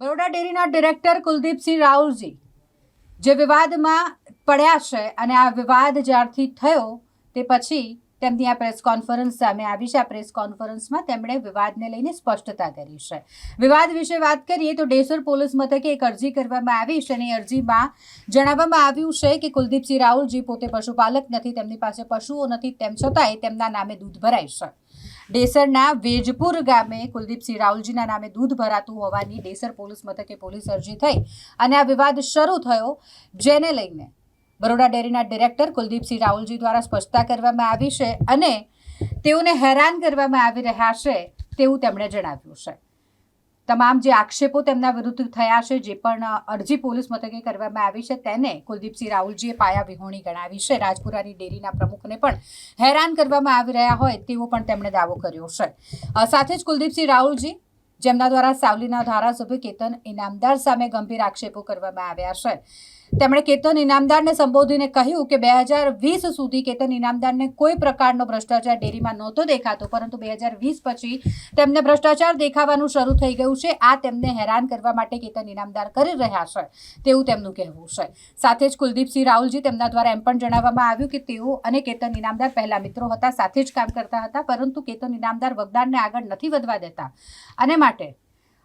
બરોડા ડેરીના ડિરેક્ટર કુલદીપસિંહ રાહુલજી જે વિવાદમાં પડ્યા છે અને આ વિવાદ જ્યારથી થયો તે પછી તેમની આ પ્રેસ કોન્ફરન્સ સામે આવી છે. આ પ્રેસ કોન્ફરન્સમાં તેમણે વિવાદને લઈને સ્પષ્ટતા કરી છે. વિવાદ વિશે વાત કરીએ તો ડેસર પોલીસ મથકે એક અરજી કરવામાં આવી છે અને અરજીમાં જણાવવામાં આવ્યું છે કે કુલદીપસિંહ રાહુલજી પોતે પશુપાલક નથી, તેમની પાસે પશુઓ નથી, તેમ છતાંય તેમના નામે દૂધ ભરાય છે. ડેસરના વેજપુર ગામે કુલદીપસિંહ રાહુલજીના નામે દૂધ ભરાતું હોવાની ડેસર પોલીસ મથકે પોલીસ અરજી થઈ અને આ વિવાદ શરૂ થયો, જેને લઈને બરોડા ડેરીના ડિરેક્ટર કુલદીપસિંહ રાહુલજી દ્વારા સ્પષ્ટતા કરવામાં આવી છે અને તેઓને હેરાન કરવામાં આવી રહ્યા છે તેવું તેમણે જણાવ્યું છે. તમામ જે આક્ષેપો તેમના વિરુદ્ધ થયા છે, જે પણ અરજી પોલીસ મથકે કરવામાં આવી છે, તેને કુલદીપસિંહ રાહુલજીએ પાયા વિહોણી ગણાવી છે. રાજપુરાની ડેરીના પ્રમુખને પણ હેરાન કરવામાં આવી રહ્યા હોય તેવો પણ તેમણે દાવો કર્યો છે. સાથે જ કુલદીપસિંહ રાહુલજી જેમના દ્વારા સાવલીના ધારાસભ્ય કેતન ઇનામદાર સામે ગંભીર આક્ષેપો કરવામાં આવ્યા છે. તેમણે કેતન ઇનામદારને સંબોધીને કહ્યું કે બે હજાર વીસ સુધી કેતન ઇનામદારને કોઈ પ્રકારનો ભ્રષ્ટાચાર ડેરીમાં નહોતો દેખાતો, પરંતુ બે હજાર વીસ પછી તેમને ભ્રષ્ટાચાર દેખાવાનું શરૂ થઈ ગયું છે. આ તેમને હેરાન કરવા માટે કેતન ઇનામદાર કરી રહ્યા છે તેવું તેમનું કહેવું છે. સાથે જ કુલદીપસિંહ રાહુલજી તેમના દ્વારા એમ પણ જણાવવામાં આવ્યું કે તેઓ અને કેતન ઇનામદાર પહેલા મિત્રો હતા, સાથે જ કામ કરતા હતા, પરંતુ કેતન ઇનામદાર વગદારને આગળ નથી વધવા દેતા. અને માટે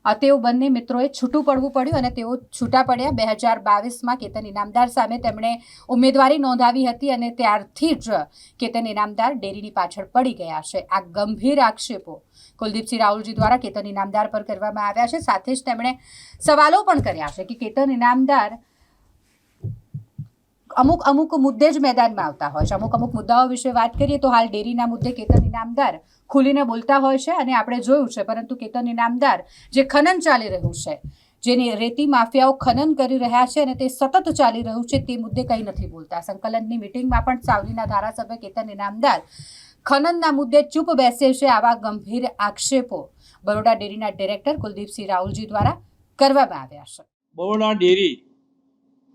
તેઓ બંને મિત્રોએ છૂટું પડવું પડ્યું અને તેઓ છૂટા પડ્યા. બે હજાર બાવીસમાં કેતન ઇનામદાર સામે તેમણે ઉમેદવારી નોંધાવી હતી અને ત્યારથી જ કેતન ઇનામદાર ડેરીની પાછળ પડી ગયા છે. આ ગંભીર આક્ષેપો કુલદીપસિંહ રાહુલજી દ્વારા કેતન ઇનામદાર પર કરવામાં આવ્યા છે. સાથે જ તેમણે સવાલો પણ કર્યા છે કે કેતન ઇનામદાર અમુક અમુક મુદ્દે જ મેદાનમાં આવતા હોય છે. અમુક અમુક મુદ્દાઓ વિશે વાત કરીએ તો હાલ ડેરીના મુદ્દે કેતન ઇનામદાર ખુલીને બોલતા હોય છે અને આપણે જોયું છે, પરંતુ કેતન ઇનામદાર જે ખનન ચાલી રહ્યું છે, જેની રેતી માફિયાઓ ખનન કરી રહ્યા છે અને તે સતત ચાલી રહ્યું છે, તે મુદ્દે કંઈ નથી બોલતા. સંકલનની મિટિંગમાં પણ સાવલીના ધારાસભ્ય કેતન ઇનામદાર ખનનના મુદ્દે ચૂપ બેસે છે આવા ગંભીર આક્ષેપો. બરોડા ડેરીના ડિરેક્ટર કુલદીપસિંહ રાહુલજી દ્વારા કરવામાં આવ્યા છે. બરોડા ડેરી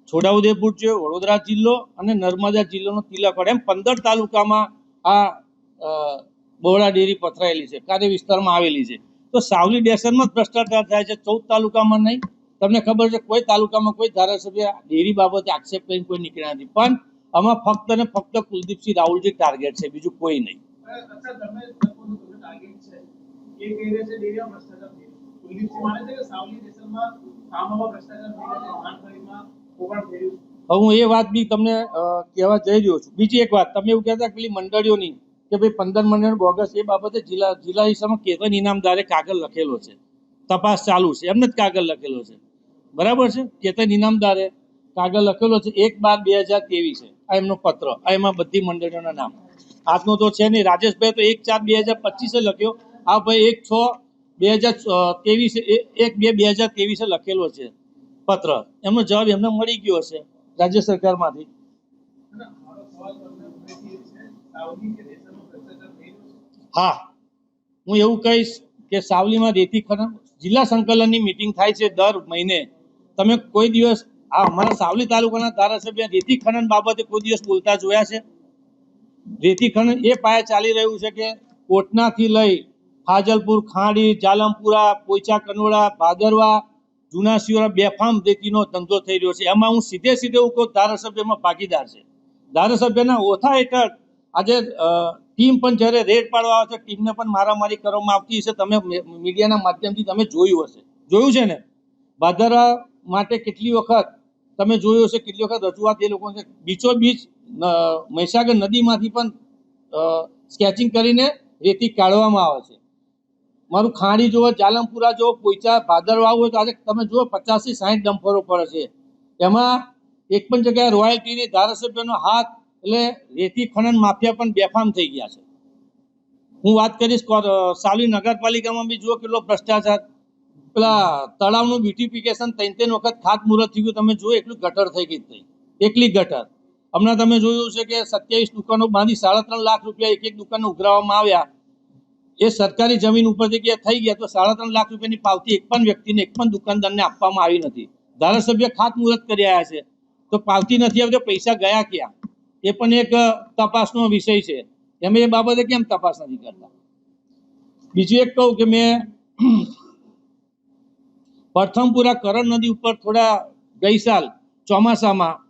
છોટાઉદેપુર છે, વડોદરા જિલ્લો અને નર્મદા જિલ્લાનો તિલકવાડ એમ પંદર તાલુકામાં આ બરોડા ડેરી પથરાયેલી છે કાર્ય વિસ્તારમાં આવેલી છે. તો સાવલી ડેશનમાં જ ભ્રષ્ટાચાર થાય છે ચૌદ તાલુકામાં નહીં. તમને ખબર છે કોઈ તાલુકામાં કોઈ ધારાસભ્ય ડેરી બાબતે આક્ષેપ કરીને કોઈ નીકળ્યા નથી. પણ આમાં ફક્ત ને ફક્ત કુલદીપસિંહ રાહુલજી ટાર્ગેટ છે બીજું કોઈ નહીં. હું એ વાત બી તમને કહેવા જઈ રહ્યો છું. બીજી એક વાત તમે એવું કહેતા પેલી મંડળીઓની કે ભાઈ પંદર મંડળ બોગસ એ બાબતે જિલ્લા જિલ્લા હિસ્સામાં કેતન ઇનામદારે કાગળ લખેલો છે. તપાસ ચાલુ છે. એમને જ કાગળ લખેલો છે. બરાબર છે? કેતન ઇનામદારે કાગળ લખેલો છે એક બાર બે હજાર ત્રેવીસ. આ એમનો પત્ર. આ એમાં બધી મંડળીઓના નામ. આજનો તો છે નહીં. રાજેશભાઈ તો એક ચાર બે હજાર પચીસે લખ્યો. આ ભાઈ એક છ બે હજાર ત્રેવીસે એક બે બે હજાર ત્રેવીસે લખેલો છે પત્ર. એમનો જવાબ એમને મળી ગયો હશે રાજ્ય સરકારમાંથી. હા. હું એવું કહીશ કે સાવલીમાં રેતી ખનન જિલ્લા સંકલનની મિટિંગ થાય છે દર મહિને. તમે કોઈ દિવસ આ અમારા સાવલી તાલુકાના ધારાસભ્ય રેતી ખનન બાબતે કોઈ દિવસ બોલતા જોયા છે? રેતી ખનન એ પાયે ચાલી રહ્યું છે કે કોટનાથી લઈ ફાજલપુર, ખાંડી, જાલમપુરા, પોઈચા, કનોડા, ભાદરવા, જૂના શિવરા બેફામ રેતીનો ધંધો થઈ રહ્યો છે. એમાં હું સીધે સીધે હું કહું ધારાસભ્યમાં ભાગીદાર છે. ધારાસભ્યના ઓથા હેઠળ આજે ટીમ પણ જ્યારે રેડ પાડવા આવે છે, ટીમને પણ મારામારી કરવામાં આવતી હશે. તમે મીડિયાના માધ્યમથી તમે જોયું હશે. જોયું છે ને? ભાદરા માટે કેટલી વખત તમે જોયું હશે, કેટલી વખત રજૂઆત એ લોકો બીચો બીચ મહીસાગર નદીમાંથી પણ સ્કેચિંગ કરીને રેતી કાઢવામાં આવે છે. મારું ખાણી જુઓ, જાલમપુરા જુઓ, પોઈચા, ભાદરવા હોય તો આજે તમે જુઓ, પચાસથી સાઠ ડમ્ફરો પડે છે. એમાં એક પણ જગ્યાએ રોયલ્ટીની ધારાસભ્યનો હાથ એટલે રેતી ખનન માફિયા પણ બેફામ થઈ ગયા છે. હું વાત કરીશ કોર- સાવલી નગરપાલિકામાં બી જુઓ કેટલો ભ્રષ્ટાચાર. પેલા તળાવનું બ્યુટિફિકેશન ત્રણ ત્રણ વખત ખાતમુહૂર્ત થઈ ગયું તમે જુઓ એટલું ગટર થઈ ગઈ થઈ. એકલી ગટર. હમણાં તમે જોયું છે કે સત્યાવીસ દુકાનો બાંધી સાડા ત્રણ લાખ રૂપિયા એક એક દુકાને ઉઘરાવવામાં આવ્યા. એ સરકારી જમીન ઉપર જગ્યા થઈ ગયા તો સાડા ત્રણ લાખ રૂપિયાની પાવતી એક પણ વ્યક્તિને, એક પણ દુકાનદારને આપવામાં આવી નથી. ધારાસભ્ય ખાતમુહૂર્ત કરી આવ્યા છે. તો પાવતી નથી આવતી પૈસા ગયા ક્યાં? એ પણ એક તપાસનો વિષય છે. એમ એ બાબતે કેમ તપાસ નથી કરતા? બીજું એક કહું કે મેં પ્રથમપુરા કરણ નદી ઉપર થોડા ગઈ સાલ ચોમાસામાં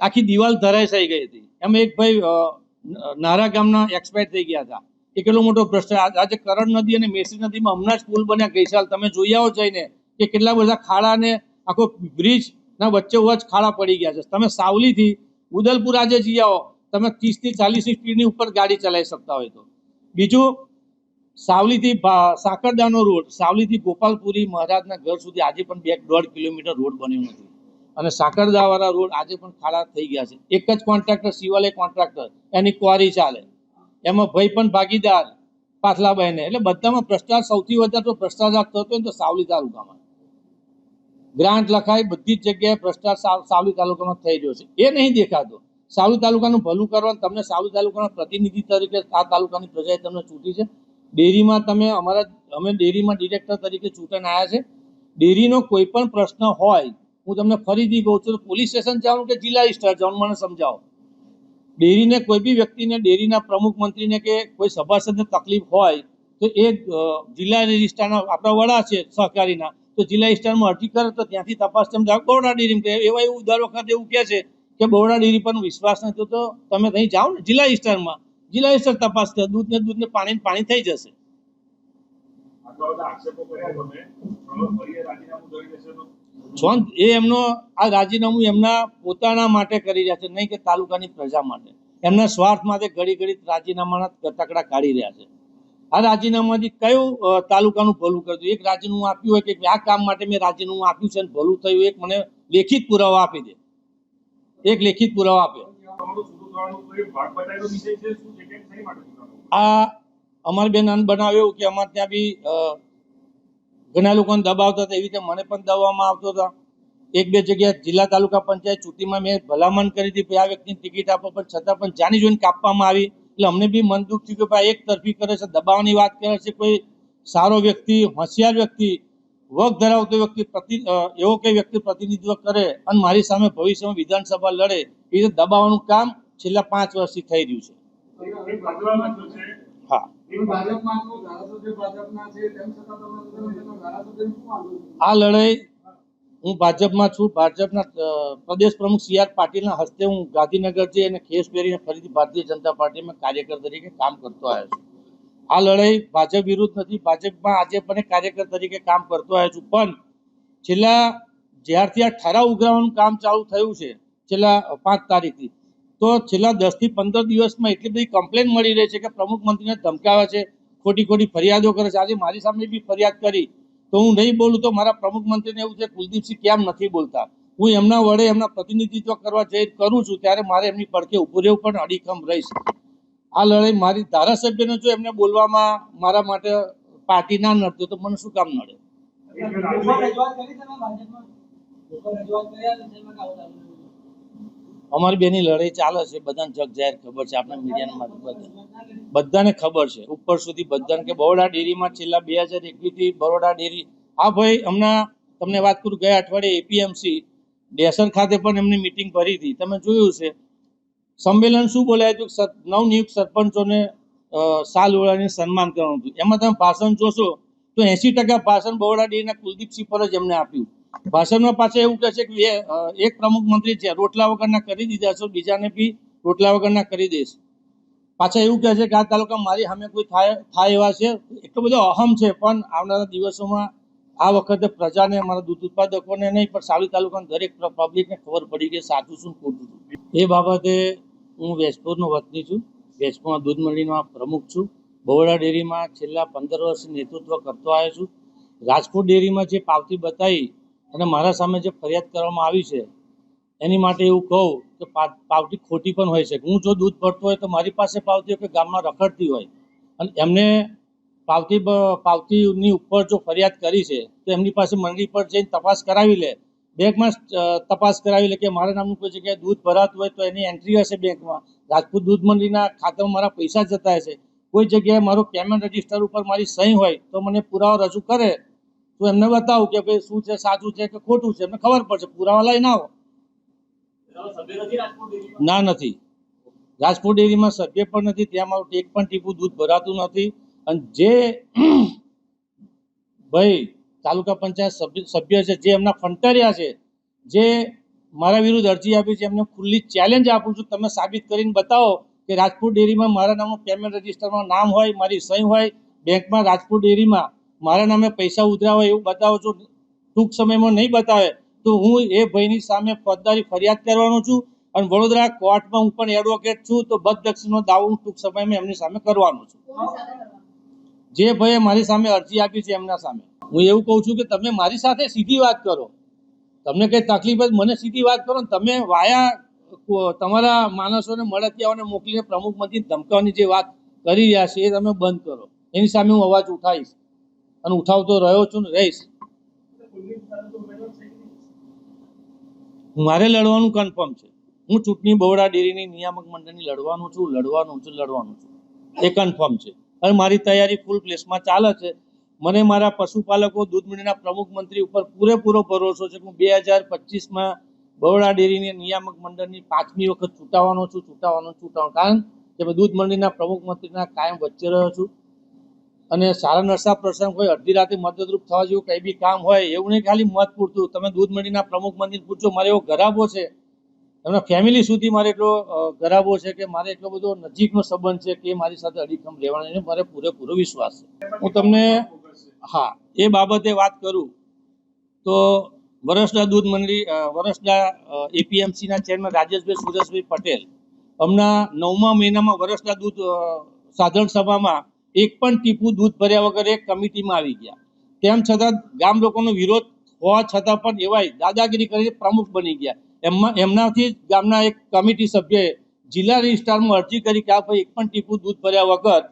આખી દિવાલ ધરાશાઈ ગઈ હતી. એમાં એક ભાઈ નારા ગામના એક્સપાયર થઈ ગયા હતા. એ કેટલો મોટો આ- આજે કરણ નદી અને મેસી નદીમાં હમણાં જ પુલ બન્યા ગઈ સાલ. તમે જોઈ આવો જઈને કે કેટલા બધા ખાડા ને આખો બ્રિજ ના વચ્ચે વચ્ચે ખાડા પડી ગયા છે. તમે સાવલીથી ઉદલપુર આજે જઈ આવો. તમે ત્રીસથી ચાલીસ સ્પીડની ઉપર ગાડી ચલાવી શકતા હોય તો. બીજું, સાવલીથી સાકરદાનો રોડ. સાવલીથી ગોપાલપુરી મહારાજના ઘર સુધી આજે પણ બે દોઢ કિલોમીટર રોડ બન્યો નથી. અને સાકરદાવાળા રોડ આજે પણ ખાડા થઈ ગયા છે. એક જ કોન્ટ્રાક્ટર, શિવાલય કોન્ટ્રાક્ટર. એની ક્વારી ચાલે. એમાં ભાઈ પણ ભાગીદાર પાથલાભાઈને એટલે બધામાં ભ્રષ્ટાચાર, સૌથી વધારે તો ભ્રષ્ટાચાર થતો હોય તો સાવલી તાલુકામાં. ગ્રાન્ટ લખાય બધી જ જગ્યાએ ભ્રષ્ટાચાર સાવ- સાવલી તાલુકામાં થઈ રહ્યો છે. એ નહીં દેખાતો. સાવલી તાલુકાનું ભલું કરવાનું તમને સાવલી તાલુકાના પ્રતિનિધિ તરીકે આ તાલુકાની પ્રજાએ તમને ચૂંટી છે. ડેરીમાં તમે અમારા, અમે ડેરીમાં ડિરેક્ટર તરીકે ચૂંટાઈને આવ્યા છે. ડેરીનો કોઈ પણ પ્રશ્ન હોય, હું તમને ફરીથી કહું છું પોલીસ સ્ટેશન જવાનું કે જિલ્લા વિસ્તાર જવાનું મને સમજાવો. ડેરીને કોઈ બી વ્યક્તિને, ડેરીના પ્રમુખ મંત્રીને કે કોઈ સભાસદને તકલીફ હોય, તો એ જિલ્લા રજિસ્ટ્રારના આપણા વડા છે સહકારીના તો જિલ્લા વિસ્તારમાં અરજી કરે તો ત્યાંથી તપાસ તમે જાઓ. બહોળા ડેરી કે એવા એવું દર વખત એવું કહે છે કે બહોળા ડેરી પર વિશ્વાસ નથી તો તમે ત્યાં જાઓ ને જિલ્લા વિસ્તારમાં. જિલ્લા વિસ્તાર તપાસ કરે દૂધ ને દૂધ ને પાણી પાણી થઈ જશે. એ એમનો આ રાજીનામું એમના પોતાના માટે કરી રહ્યા છે નહીં કે તાલુકાની પ્રજા માટે. એમના સ્વાર્થ માટે ઘડી ઘડી રાજીનામાના તકડા કાઢી રહ્યા છે. આ રાજીનામાથી કયું તાલુકાનું ભલું કરતું એક રાજીનામું આપ્યું હોય કે આ કામ માટે મેં રાજીનામું આપ્યું છે ભલું થયું, એક મને લેખિત પુરાવા આપી દે. એક લેખિત પુરાવા આપે? આ અમારે બેન અન બનાવ્યો એવું કે અમારે ત્યાં બી ઘણા લોકોને દબાવતા હતા, એવી રીતે મને પણ દબાવવામાં આવતો હતા. એક બે જગ્યાએ જિલ્લા તાલુકા પંચાયત ચૂંટણીમાં મેં ભલામણ કરી હતી આ વ્યક્તિની ટિકિટ આપો, પણ છતાં પણ જાણી જોઈને કાપવામાં આવી. એટલે અમને બી મન દુઃખ થયું કે ભાઈ એક તરફી કરે છે દબાવવાની વાત કરે છે કોઈ સારો વ્યક્તિ હોશિયાર વ્યક્તિ વગ ધરાવતો વ્યક્તિ પ્રતિ એવો કોઈ વ્યક્તિ પ્રતિનિધિત્વ કરે અને મારી સામે ભવિષ્યમાં વિધાનસભા લડે એ રીતે દબાવવાનું કામ છેલ્લા પાંચ વર્ષથી થઈ રહ્યું છે હા? આ લડાઈ હું ભાજપમાં છું. ભાજપના પ્રદેશ પ્રમુખ સી આર પાટીલના હસ્તે હું ગાંધીનગર જઈ અને ખેસ પહેરીને ફરીથી ભારતીય જનતા પાર્ટીમાં કાર્યકર તરીકે કામ કરતો આવ્યો છું. આ લડાઈ ભાજપ વિરુદ્ધ નથી. ભાજપમાં આજે પણ કાર્યકર તરીકે કામ કરતો આવ્યો છું. પણ છેલ્લા જ્યારથી આ ઠરાવ ઉઘરાવવાનું કામ ચાલુ થયું છે, છેલ્લા પાંચ તારીખથી, તો છેલ્લા દસથી પંદર દિવસમાં એટલી બધી કમ્પ્લેન મળી રહી છે કે પ્રમુખ મંત્રીને ધમકાવે છે ખોટી ખોટી ફરિયાદો કરે છે. આજે મારી સામે બી ફરિયાદ કરી તો હું નહીં બોલું તો મારા પ્રમુખ મંત્રીને એવું છે, કુલદીપસિંહ કેમ નથી બોલતા? હું એમના વડે એમના પ્રતિનિધિત્વ કરવા જઈ કરું છું, ત્યારે મારે એમની પડખે ઉભું રહેવું પણ અડીખમ રહીશ. આ લડાઈ મારી ધારાસભ્યને જો એમને બોલવામાં મારા માટે પાર્ટી ના નડતી તો મને શું કામ નડે? અમારી બેની લડાઈ ચાલે છે, બધાને જગ જાહેર ખબર છે, આપણા મીડિયાના માધ્યમથી બધાને ખબર છે. ઉપર સુધી બધાને કે બરોડા ડેરીમાં છેલ્લા બે હજાર એકવીસથી બરોડા ડેરી. હા ભાઈ, હમણાં તમને વાત કરું, ગયા અઠવાડિયે એપીએમસી ડેસર ખાતે પણ એમની મિટિંગ ભરી હતી. તમે જોયું છે સંમેલન શું બોલાય હતું? નવનિયુક્ત સરપંચોને સાલ ઓળાને સન્માન કરવાનું હતું. એમાં તમે ભાષણ જોશો તો એસી ટકા ભાષણ બરોડા ડેરીના કુલદીપસિંહ પર જ એમને આપ્યું. ભાષણમાં પાછા એવું કહે છે કે એક પ્રમુખ મંત્રી છે, રોટલા વગરના કરી દીધા છો, બીજાને બી રોટલા વગરના કરી દઈશ. પાછા એવું કહે છે કે આ તાલુકા મારી સામે કોઈ થાય થાય એવા છે? એટલો બધો અહમ છે, પણ આવનારા દિવસોમાં આ વખતે પ્રજાને, અમારા દૂધ ઉત્પાદકોને નહીં, પણ સાવલી તાલુકાના દરેક પબ્લિકને ખબર પડી કે સાચું શું, ખોટું એ બાબતે હું વેજપુરનો વતની છું. વેજપુરમાં દૂધ મંડળીમાં પ્રમુખ છું. બહોળા ડેરીમાં છેલ્લા પંદર વર્ષ નેતૃત્વ કરતો આવ્યો છું. રાજકોટ ડેરીમાં જે પાવતી બતાવી અને મારા સામે જે ફરિયાદ કરવામાં આવી છે, એની માટે એવું કહું કે પાવતી ખોટી પણ હોય છે. હું જો દૂધ ભરતો હોય તો મારી પાસે પાવતી હોય કે ગામમાં રખડતી હોય. અને એમને પાવતી પાવતીની ઉપર જો ફરિયાદ કરી છે, તો એમની પાસે મંડળી પર જઈને તપાસ કરાવી લે. બેંકમાં તપાસ કરાવી લે કે મારા નામનું કોઈ જગ્યાએ દૂધ ભરાતું હોય તો એની એન્ટ્રી હશે બેંકમાં. રાજપૂત દૂધ મંડળીના ખાતામાં મારા પૈસા જતા હશે. કોઈ જગ્યાએ મારું પેમેન્ટ રજિસ્ટર ઉપર મારી સહી હોય તો મને પુરાવો રજૂ કરે. તો એમને બતાવું કે ભાઈ શું છે, સાચું છે કે ખોટું છે? એમને ખબર પડશે. પુરાવા લઈને આવો. ના, નથી. રાજકોટ ડેરીમાં સભ્ય પણ નથી, ત્યાં મારું એક પણ ટીપું, દૂધ ભરાતું નથી. અને જે ભાઈ તાલુકા પંચાયત સભ્ય છે, જે એમના ફંટરિયા છે, જે મારા વિરુદ્ધ અરજી આપી છે, એમને ખુલ્લી ચેલેન્જ આપું છું. તમે સાબિત કરીને બતાવો કે રાજકોટ ડેરીમાં મારા નામનું પેમેન્ટ રજિસ્ટરમાં નામ હોય, મારી સહી હોય, બેંકમાં રાજકોટ ડેરીમાં મારા નામે પૈસા ઉધરાવે એવું બતાવો છો? ટૂંક સમયમાં નહીં બતાવે. તો હું એ ભાઈની સામે ફોજદારી ફરિયાદ કરવાનો છું અને વડોદરા કોર્ટમાં હું પણ એડવોકેટ છું. તો બદદક્ષિણનો દાવો હું ટૂંક સમયમાં એમની સામે કરવાનો છું. જે ભાઈએ મારી સામે અરજી આપી છે એમના સામે. હું એવું કહું છું કે તમે મારી સાથે સીધી વાત કરો. તમને કંઈ તકલીફ હોય મને સીધી વાત કરો ને તમે વાયા તમારા માણસોને મળતિયાઓને મોકલીને પ્રમુખ મંત્રી ધમકાવવાની જે વાત કરી રહ્યા છે એ તમે બંધ કરો. એની સામે હું અવાજ ઉઠાવીશ. અને ઉઠાવતો રહ્યો છું ને રહીશ. મારે લડવાનું કન્ફર્મ છે. હું ચૂંટણી બહોળા ડેરીની નિયામક મંડળની લડવાનું છું લડવાનું છું લડવાનું છું. એ કન્ફર્મ છે. અને મારી તૈયારી ફૂલ પ્લેસમાં ચાલે છે. મને મારા પશુપાલકો, દૂધ મંડળના પ્રમુખ મંત્રી ઉપર પૂરેપૂરો ભરોસો છે. હું બે હજાર પચીસમાં બહોળા ડેરીની નિયામક મંડળની પાંચમી વખત ચૂંટાવાનો છું, ચૂંટાવાનો ચૂંટાવાનો કારણ કે દૂધ મંડળીના પ્રમુખ મંત્રીના કાયમ વચ્ચે રહ્યો છું. અને સારા નરસા પ્રસંગ હોય, અડધી રાતે મદદરૂપ થવા જેવું કંઈ બી કામ હોય, એવું નહીં ખાલી મત પૂરતું. તમે દૂધ મંડીના પ્રમુખ મંદિર પૂછો, મારે એવો ગરાબો છે? એમના ફેમિલી સુધી મારે એટલો ગરાબો છે કે મારે એટલો બધો નજીકનો સંબંધ છે કે મારી સાથે અડીખમ રહેવાનો મારે પૂરેપૂરો વિશ્વાસ છે. હું તમને, હા, એ બાબતે વાત કરું. તો વરસડા દૂધ મંડળી વરસડા એપીએમસીના ચેરમેન રાજેશભાઈ સુરેશભાઈ પટેલ, હમણાં નવમા મહિનામાં વરસડા દૂધ સાધારણ સભામાં એક પણ ટીપું દૂધ ભર્યા વગર એક કમિટીમાં આવી ગયા. તેમ છતાં ગામ લોકોનો વિરોધ હોવા છતાં પણ એવાય દાદાગીરી કરીને પ્રમુખ બની ગયા. એમમાં એમનાથી ગામના એક કમિટી સભ્યએ જિલ્લા રજિસ્ટ્રારમાં અરજી કરી કે આ ભાઈ એક પણ ટીપું દૂધ ભર્યા વગર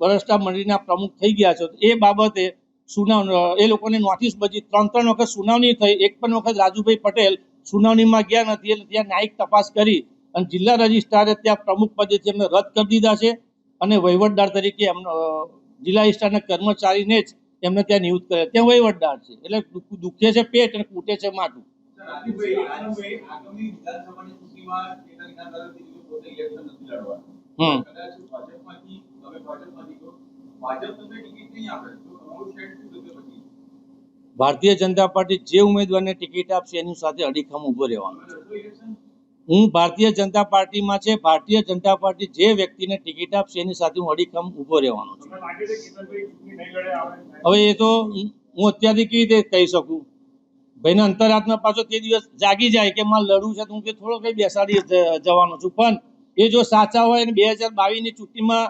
બરસ્ટા મંડળીના પ્રમુખ થઈ ગયા છે. એ બાબતે સુનાવ, એ લોકોને નોટિસ બજી ત્રણ ત્રણ વખત સુનાવણી થઈ. એક પણ વખત રાજુભાઈ પટેલ સુનાવણીમાં ગયા નથી. એટલે ત્યાં ન્યાયિક તપાસ કરી અને જિલ્લા રજિસ્ટ્રારે ત્યાં પ્રમુખ પદેથી એમને રદ કરી દીધા છે. અને વહીવટદાર તરીકે એમનો જિલ્લા વિસ્તારના કર્મચારીને જ એમને ત્યાં નિયુક્ત કર્યા. ત્યાં વહીવટદાર છે. એટલે દુખ- છે પેટ અને કૂટે છે લડવાનું હમ. ભારતીય જનતા પાર્ટી જે ઉમેદવારને ટિકિટ આપશે એની સાથે અડીખમ ઊભો રહેવાનો ઇલેક્શન હું ભારતીય જનતા પાર્ટીમાં છે, ભારતીય જનતા પાર્ટી જે વ્યક્તિને ટિકિટ આપશે એની સાથે હું અડીખમ ઊભો રહેવાનો છું. હવે એ તો હું અત્યારથી કેવી રીતે કહી શકું? ભાઈને અંતરાત્મા પાછો તે દિવસ જાગી જાય કે મારે લડવું છે તો હું કે થોડો કંઈ બેસાડી જવાનો છું. પણ એ જો સાચા હોય અને બે હજાર બાવીસની ચૂંટણીમાં,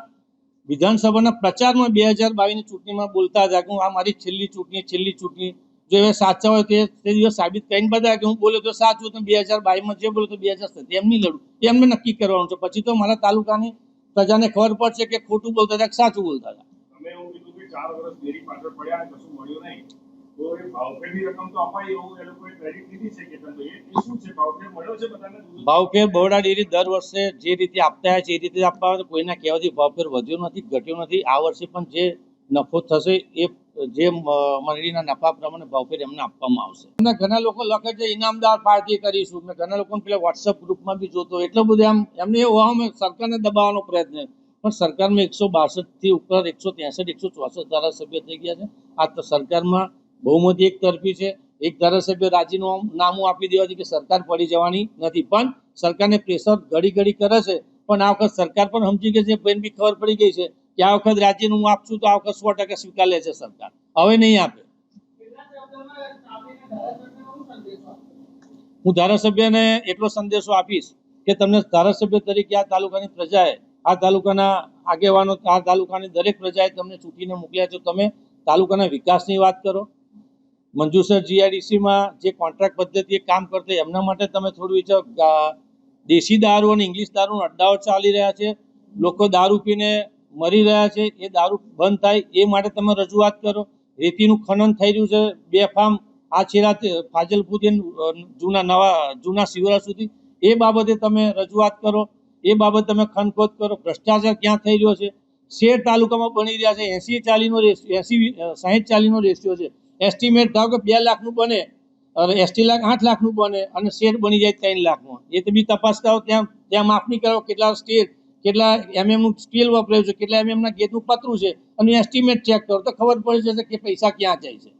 વિધાનસભાના પ્રચારમાં બે હજાર બાવીસની ચૂંટણીમાં બોલતા હતા કે હું આ મારી છેલ્લી ચૂંટણી છેલ્લી ચૂંટણી જો એ સાચા હોય તે તે દિવસ સાબિત કરીને બધા કે હું બોલ્યો તો સાચું તો બે હજાર બાવીસમાં જે બોલ્યો તો બે હજાર સત્તર એમ નહીં લડું. એ એમને નક્કી કરવાનું છે. પછી તો મારા તાલુકાની પ્રજાને ખબર પડશે કે ખોટું બોલતા હતા કે સાચું બોલતા હતા. તમે એવું કીધું કે ચાર વર્ષ ડેરી પાછળ પડ્યા કશું મળ્યું નહીં. તો એ ભાવફેરની રકમ તો અપાઈ એવું એ લોકોએ ક્રેડિટ લીધી છે કેતનભાઈ એ શું છે? ભાવફેર મળ્યો છે બધાને? ભાવફેર બરોડા ડેરી દર વર્ષે જે રીતે આપતા છે એ રીતે આપવા કોઈના કહેવાથી ભાવફેર વધ્યો નથી ઘટ્યો નથી. આ વર્ષે પણ જે નફો થશે એ જે મંડળીના નફા પ્રમાણે ભાવફેર એમને આપવામાં આવશે. એમના ઘણા લોકો લખે છે, ઇનામદાર પાર્ટી કરીશું. મેં ઘણા લોકોને પેલા વોટ્સઅપ ગ્રુપમાં બી જોતો એટલો બધો આમ એમને એવું અમે સરકારને દબાવવાનો પ્રયત્ન પણ સરકારમાં એકસો બાસઠથી ઉપર, એકસો ત્રેસઠ, એકસો ચોસઠ ધારાસભ્ય થઈ ગયા છે. આ તો સરકારમાં બહુમતી એક તરફી છે. એક ધારાસભ્ય રાજીનામું, નામું આપી દેવાથી કે સરકાર પડી જવાની નથી. પણ સરકારને પ્રેશર ઘડી ઘડી કરે છે. પણ આ વખત સરકાર પણ સમજી ગઈ છે, બેન બી ખબર પડી ગઈ છે. કે આ વખત રાજીનામું આપશું તો આ વખત સો ટકા સ્વીકાર લે છે સરકાર. હવે નહીં આપે? હું ધારાસભ્યને એટલો સંદેશો આપીશ કે તમને ધારાસભ્ય તરીકે આ તાલુકાની પ્રજાએ, આ તાલુકાના આગેવાનો, આ તાલુકાની દરેક પ્રજાએ તમને ચૂંટીને મોકલ્યા છો. તમે તાલુકાના વિકાસની વાત કરો. મંજુસર જીઆઈડીસીમાં જે કોન્ટ્રાક્ટ પદ્ધતિએ કામ કરતા એમના માટે તમે થોડું વિચારો. દેશી દારૂ અને ઇંગ્લિશ દારૂના અડ્ડાઓ ચાલી રહ્યા છે. લોકો દારૂ પીને મરી રહ્યા છે, એ દારૂ બંધ થાય, એ માટે તમે રજૂઆત કરો. રેતીનું ખનન થઈ રહ્યું છે બેફામ આ છેડાથી ફાજલપુરથી જૂના નવા, જૂના શિવરા સુધી, એ બાબતે તમે રજૂઆત કરો, એ બાબતે તમે ખનખોદ કરો. ભ્રષ્ટાચાર ક્યાં થઈ રહ્યો છે? શેર તાલુકામાં બની રહ્યા છે, એસી ચાલીનો એસી સાહીઠ ચાલીનો રેશિયો છે. એસ્ટિમેટ ધારો કે બે લાખનું બને એસટી લાખ, આઠ લાખનું બને અને શેર બની જાય ત્રણ લાખમાં. એ તો બી તપાસ કરો ત્યાં ત્યાં માફની કરો, કેટલા સ્ટેટ કેટલા એમએમ સ્કેલ વપરાયું છે, કેટલા એમએમ ના ગેટનું પતરું છે, અને એસ્ટિમેટ ચેક કરો તો ખબર પડી જશે કે પૈસા ક્યાં જાય છે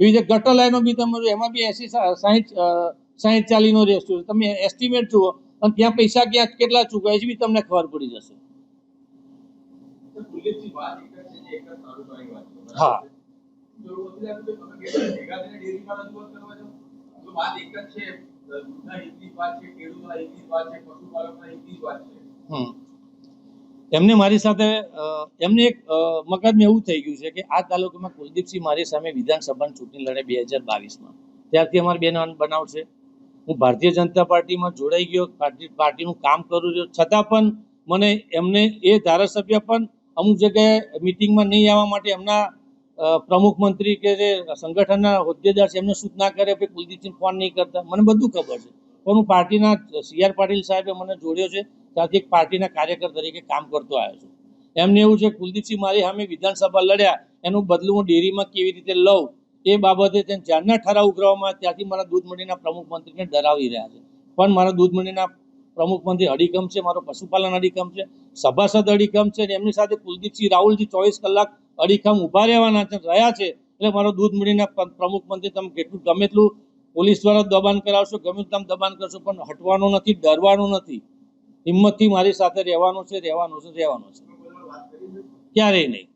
એવી રીતે ગટર લાઈનો બી તમારું એમાં બી એસી સાહીઠ સાહીઠ ચાલીનો રેશિયો છે તમે એસ્ટિમેટ જુઓ, અને ત્યાં પૈસા ક્યાં, કેટલા ચૂકવાય છે બી તમને ખબર પડી જશે હા. વાત એક જ છે. એમને મારી સાથે એમને એક મગજમાં એવું થઈ ગયું છે કે આ તાલુકામાં કુલદીપસિંહ મારી સામે વિધાનસભાની ચૂંટણી લડે બે હજાર બાવીસમાં. ત્યારથી અમારે બે બનાવ છે. હું ભારતીય જનતા પાર્ટીમાં જોડાઈ ગયો, પાર્ટી, પાર્ટીનું કામ કરું છું છતાં પણ મને એમને એ ધારાસભ્ય પણ અમુક જગ્યાએ મિટિંગમાં નહીં આવવા માટે એમના પ્રમુખ મંત્રી કે જે સંગઠનના હોદ્દેદાર છે એમને સૂચના કરે કે કુલદીપસિંહ ફોન નહીં કરતા. મને બધું ખબર છે. પણ હું પાર્ટીના સી આર પાટીલ સાહેબે મને જોડ્યો છે, ત્યાંથી એક પાર્ટીના કાર્યકર તરીકે કામ કરતો આવ્યો છું. એમને એવું છે, કુલદીપસિંહ મારી સામે વિધાનસભા લડ્યા, એનું બદલું હું ડેરીમાં કેવી રીતે લઉં? એ બાબતે જ્યારના ઠરાવ ઉઘરાવવામાં ત્યાંથી મારા દૂધ મંડળીના પ્રમુખ મંત્રીને ડરાવી રહ્યા છે. પણ મારા દૂધ મંડળીના પ્રમુખ મંત્રી અડીકમ છે, મારો પશુપાલન અડીકમ છે, સભાસદ અડીકમ છે અને એમની સાથે કુલદીપસિંહ રાહુલજી ચોવીસ કલાક અડીકમ ઊભા રહેવાના છે, રહ્યા છે. એટલે મારો દૂધ મંડળીના પ્રમુખ મંત્રી, તમે કેટલું ગમે એટલું પોલીસ દ્વારા દબાણ કરાવશો, ગમે તમે દબાણ કરશો, પણ હટવાનું નથી, ડરવાનું નથી. હિંમતથી મારી સાથે રહેવાનું છે રહેવાનું છે રહેવાનું છે. ક્યારેય નહીં.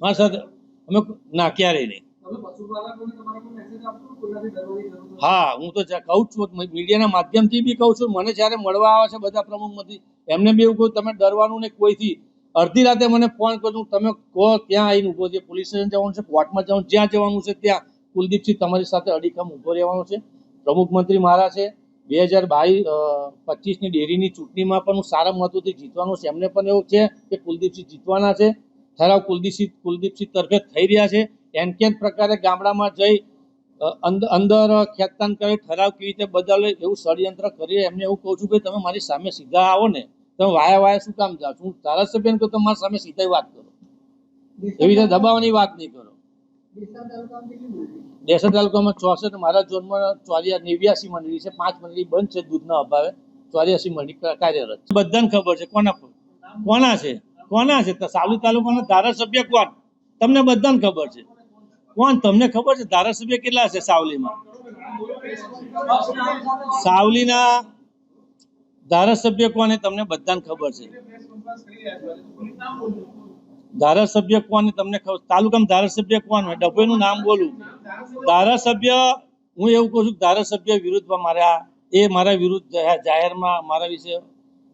મારી સાથે, અમે ના, ક્યારેય નહીં. હા, હું તો કહું છું મીડિયાના માધ્યમથી બી કહું છું, મને જ્યારે મળવા આવે છે બધા પ્રમુખમાંથી, એમને બી એવું કહું, તમે ડરવાનું નહીં, કોઈથી. અડધી રાતે મને ફોન કરું, તમે કહો, ત્યાં આવીને ઊભો છે પોલીસ સ્ટેશન જવાનું છે કોર્ટમાં જવાનું, જ્યાં જવાનું છે, ત્યાં. કુલદીપસિંહ તમારી સાથે અડીખમ ઊભો રહેવાનો છે. પ્રમુખ મંત્રી મારા છે. બે હજાર બાવીસ પચીસની ડેરીની ચૂંટણીમાં પણ હું સારા મતોથી જીતવાનું છે. એમને પણ એવું છે કે કુલદીપસિંહ જીતવાના છે. ઠરાવ કુલદીપસિંહ કુલદીપસિંહ તરફે થઈ રહ્યા છે. એન કેન પ્રકારે ગામડામાં જઈ અંદર ખેંચતાન કરે, ઠરાવ કેવી રીતે બદલે એવું ષડયંત્ર કરી એમને એવું કહું છું કે તમે મારી સામે સીધા આવો ને. તમે વાયા વાયા શું કામ જાઓ? છું ધારાસભ્યને કહું તમે મારી સામે સીધા વાત કરો. એવી રીતે દબાવવાની વાત નહીં કરો. દેસર તાલુકામાં ચોસઠ, મારા ઝોનમાં ચોર્યા નેવ્યાસી મંડળી છે. પાંચ મંડળી બંધ છે દૂધના અભાવે. ચોર્યાસી મંડળી કાર્યરત બધાને ખબર છે કોના કોના છે? કોના છે? સાવલી તાલુકાના ધારાસભ્ય કોણ? તમને બધાને ખબર છે. કોણ? તમને ખબર છે ધારાસભ્ય કેટલા છે સાવલીમાં? સાવલીના ધારાસભ્ય કોને તમને બધાને ખબર છે. ધારાસભ્ય કોણ તમને તાલુકામાં ધારાસભ્ય કોણ હોય? ડભોઈનું નામ બોલું. ધારાસભ્ય, હું એવું કહું છું ધારાસભ્ય વિરુદ્ધમાં મારા, એ મારા વિરુદ્ધ જાહેરમાં મારા વિશે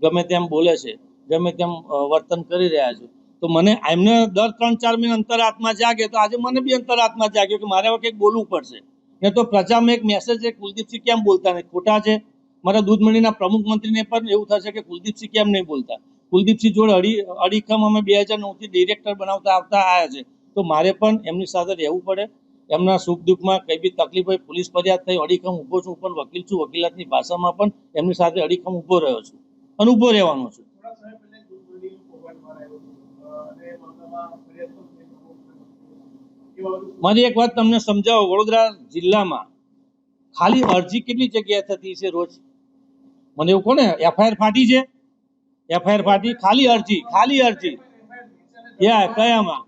ગમે તેમ બોલે છે, ગમે તેમ વર્તન કરી રહ્યા છે. તો મને, એમને દર ત્રણ ચાર મહિને અંતરાત્મા જાગે, તો આજે મને બી અંતરાત્મા જાગ્યો કે મારે હવે કંઈક બોલવું પડશે. ને તો પ્રજામાં એક મેસેજ છે કુલદીપસિંહ કેમ બોલતા નહીં? ખોટા છે. મારા દૂધ મંડીના પ્રમુખ મંત્રીને પણ એવું થશે કે કુલદીપસિંહ કેમ નહીં બોલતા? કુલદીપસિંહ જોડે અડી, અડીખમ અમે બે હજાર નવથી ડિરેક્ટર બનાવતા આવતા આવ્યા છે. તો મારે પણ એમની સાથે રહેવું પડે. એમના સુખ દુઃખમાં કઈ બી તકલીફ હોય, પોલીસ ફરિયાદ થઈ, અડીખમ ઊભો છું પણ વકીલ છું, વકીલાતની ભાષામાં પણ એમની સાથે અડીખમ ઊભો રહ્યો છું અને ઊભો રહેવાનો છું. મારી એક વાત તમને સમજાવો, વડોદરા જિલ્લામાં ખાલી અરજી કેટલી જગ્યાએ થતી છે રોજ? મને એવું કોને એફઆઈઆર ફાટી છે? એફઆઈઆર ફાટી ખાલી અરજી ખાલી અરજી. યા કયામાં?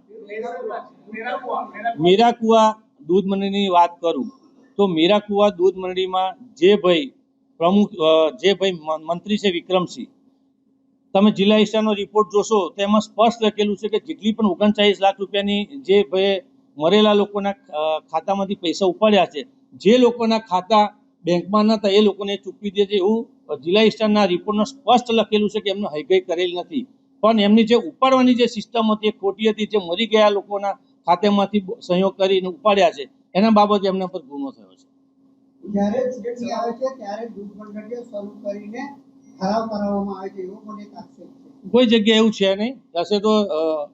મેરાકુવા, દૂધ મંડળીની વાત કરું. તો મીરાકુવા દૂધ મંડળીમાં જે ભાઈ પ્રમુખ જે ભાઈ મંત્રી છે વિક્રમસિંહ તમે જિલ્લા હિસ્સાનો રિપોર્ટ જોશો તો એમાં સ્પષ્ટ લખેલું છે કે જેટલી પણ ઓગણચાલીસ લાખ રૂપિયાની જે ભાઈ મરેલા લોકોના ખાતામાંથી પૈસા ઉપાડ્યા છે જે લોકોના ખાતા બેંકમાં નતા એ લોકોને ચૂકવી દે છે એવું જિલ્લા ઈસ્ટરના રિપોર્ટમાં સ્પષ્ટ લખેલું છે કે એમને હૈગઈ કરેલ નથી. પણ એમની જે ઉપાડવાની જે સિસ્ટમ હતી એ ખોટી હતી જે મરી ગયા લોકોના ખાતેમાંથી સંયોગ કરીને ઉપાડ્યા છે એના બાબતે એમના પર ગુનો થયો છે. જ્યારે ચૂંટણી આવે છે ત્યારે દૂધ શરૂ કરીને ઠરાવ કરાવવામાં આવે છે એવો પણ એક આક્ષેપ છે. કોઈ જગ્યાએ એવું છે નહીં. હશે તો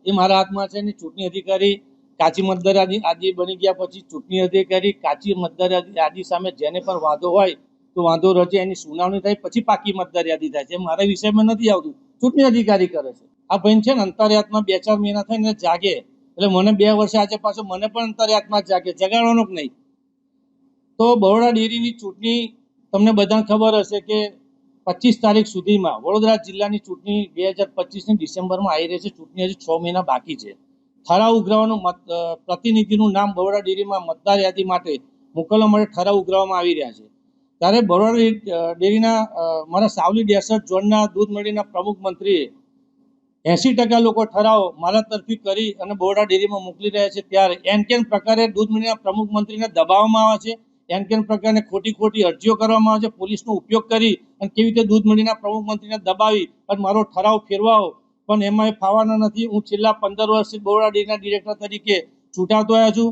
એ મારા હાથમાં છે ને ચૂંટણી અધિકારી કાચી મતદાર યાદી બની ગયા પછી ચૂંટણી અધિકારી કાચી મતદાર યાદી સામે જેને પણ વાંધો હોય તો વાંધો રચે એની સુનાવણી થાય, પછી પાકી મતદાર યાદી થાય છે. મારા વિષયમાં નથી આવતું. ચૂંટણી અધિકારી કરે છે. આ ભાઈ છે ને અંતર્યાતમાં બે ચાર મહિના થઈને જાગે. એટલે મને બે વર્ષે આજે પાછો, મને પણ અંતર્યાતમાં જાગે. જગાડવાનો નહીં. તો બરોડા ડેરીની ચૂંટણી, તમને બધાને ખબર હશે કે પચીસ તારીખ સુધીમાં વડોદરા જિલ્લાની ચૂંટણી બે હજાર પચીસની ડિસેમ્બરમાં આવી રહી છે. ચૂંટણી હજી છ મહિના બાકી છે. ઠરાવ ઉઘરાવાનું મત પ્રતિનિધિનું નામ બરોડા ડેરીમાં મતદાર યાદી માટે મોકલવા માટે ઠરાવ ઉઘરાવવામાં આવી રહ્યા છે. ત્યારે બરોડા ડેરીના મારા સાવલી ડેસર્ટ ઝોનના દૂધ મંડળીના પ્રમુખ મંત્રીએ એસી ટકા લોકો ઠરાવ મારા તરફી કરી અને બરોડા ડેરીમાં મોકલી રહ્યા છે. ત્યારે એન કેન પ્રકારે દૂધ મંડળીના પ્રમુખ મંત્રીને દબાવવામાં આવે છે. એન કેન પ્રકારે ખોટી ખોટી અરજીઓ કરવામાં આવે છે. પોલીસનો ઉપયોગ કરી અને કેવી રીતે દૂધ મંડળીના પ્રમુખ મંત્રીને દબાવી અને મારો ઠરાવ ફેરવાવો. પણ એમાં એ ફાવાના નથી. હું છેલ્લા પંદર વર્ષથી બરોડા ડેરીના ડિરેક્ટર તરીકે ચૂંટાતો આવ્યા છું.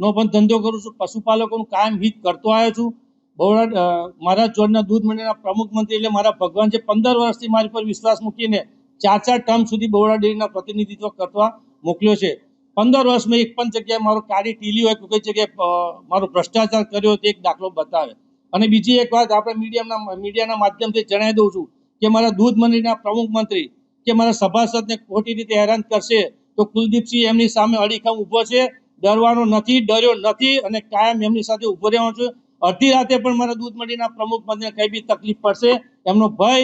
પશુપાલનનો પણ ધંધો કરું છું, પશુપાલકોનું કાયમ હિત કરતો આવ્યો છું. બહોળા મારા જોડના દૂધ મંડળના પ્રમુખ મંત્રી એટલે મારા ભગવાન જે પંદર વર્ષથી મારી પર વિશ્વાસ મૂકીને ચાર ચાર ટર્મ સુધી બરોડા ડેરીના પ્રતિનિધિત્વ કરવા મોકલ્યો છે. પંદર વર્ષમાં એક પણ જગ્યાએ મારો કાળી ટીલી હોય કોઈ જગ્યાએ મારો ભ્રષ્ટાચાર કર્યો તે એક દાખલો બતાવે. અને બીજી એક વાત આપણે મીડિયાના મીડિયાના માધ્યમથી જણાવી દઉં છું કે મારા દૂધ મંડળીના પ્રમુખ મંત્રી કે મારા સભાસદને ખોટી રીતે હેરાન કરશે તો કુલદીપસિંહ એમની સામે અડીખમ ઊભો છે. ડરવાનો નથી ડર્યો નથી અને કાયમ એમની સાથે ઊભો રહેવાનો છું. અડધી રાતે પણ મારા દૂધ મંડીના પ્રમુખ મંત્રીને કઈ બી તકલીફ પડશે એમનો ભય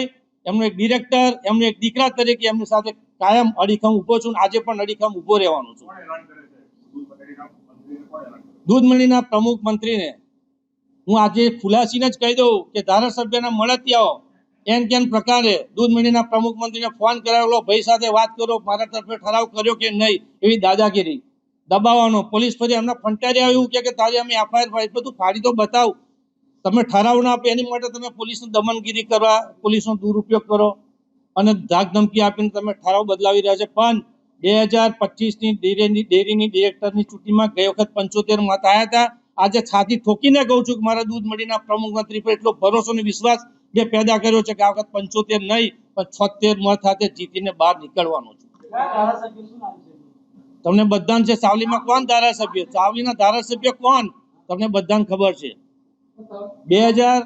એમનો એક ડિરેક્ટર એમનો એક દીકરા તરીકે એમની સાથે કાયમ અડીખમ ઊભો છું આજે પણ અડીખમ ઊભો રહેવાનો છું. દૂધ મંડળીના પ્રમુખ મંત્રીને. હું આજે ખુલાસીને જ કહી દઉં કે ધારાસભ્યના મળતિયાઓ એન કેન પ્રકારે દૂધ મંડીના પ્રમુખ મંત્રીને ફોન કરાવેલો ભાઈ સાથે વાત કરો મારા તરફે ઠરાવ કર્યો કે નહીં એવી દાદાગીરી. દબાવવાનો. પોલીસ ફરી એમના ફંટારી એવું કે તારે અમે એફઆઈઆર ફાઈલ બધું ફાડી તો બતાવ. તમે ઠરાવ ના આપે, એની માટે તમે પોલીસની દમનગીરી કરવા, પોલીસનો દુરુપયોગ કરો. અને ધાક ધમકી આપીને તમે ઠરાવ બદલાવી રહ્યા છે. પણ બે હજાર પચીસની ડેરીની ડેરીની ડિરેક્ટરની ચૂંટણીમાં ગઈ વખત પંચોતેર મત આવ્યા હતા. આજે છાતી ઠોકીને કહું છું કે મારા દૂધ મંડીના પ્રમુખ મંત્રી પર એટલો ભરોસો અને વિશ્વાસ જે પેદા કર્યો છે કે આ વખત પંચોતેર નહીં, પણ છોતેર મત સાથે જીતીને બહાર નીકળવાનો છું? તમને બધાને છે, સાવલીમાં કોણ ધારાસભ્ય? સાવલીના ધારાસભ્ય કોણ? તમને બધાને ખબર છે. બે હજાર,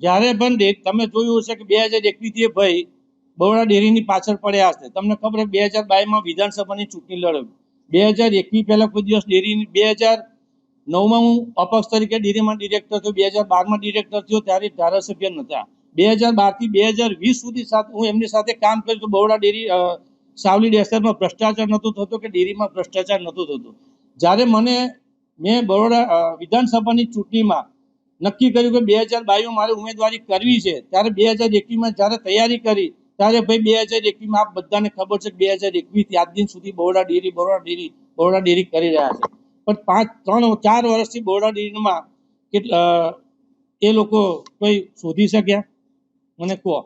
જ્યારે પણ તમે જોયું હશે કે બે હજાર એકવીસથી ભાઈ બરોડા ડેરીની પાછળ પડ્યા હશે. તમને ખબર બે હજાર બારમાં વિધાનસભાની ચૂંટણી લડાવી બે હજાર એકવીસ પહેલા કોઈ દિવસ ડેરીની બે હજાર નવમાં હું અપક્ષ તરીકે ડેરીમાં ડિરેક્ટર થયો. બે હજાર બારમાં ડિરેક્ટર થયો ત્યારે ધારાસભ્ય નહોતા. બે હજાર બારથી બે હજાર વીસ સુધી સાથે હું એમની સાથે કામ કર્યું બરોડા ડેરી સાવલી ડેસરમાં ભ્રષ્ટાચાર નહોતો થતો કે ડેરીમાં ભ્રષ્ટાચાર નહોતો થતો. જ્યારે મને, મેં બરોડા વિધાનસભાની ચૂંટણીમાં નક્કી કર્યું કે બે હજાર બાવીસમાં મારે ઉમેદવારી કરવી છે, ત્યારે બે હજાર એકવીસમાં જ્યારે તૈયારી કરી, ત્યારે ભાઈ બે હજાર એકવીસમાં આપ બધાને ખબર છે કે બે હજાર એકવીસથી આજ દિન સુધી Baroda dairy Baroda dairy Baroda dairy કરી રહ્યા છે. પણ પાંચ, ત્રણ, ચાર વર્ષથી બરોડા ડેરીમાં કેટલા એ લોકો કોઈ શોધી શક્યા? મને કહો.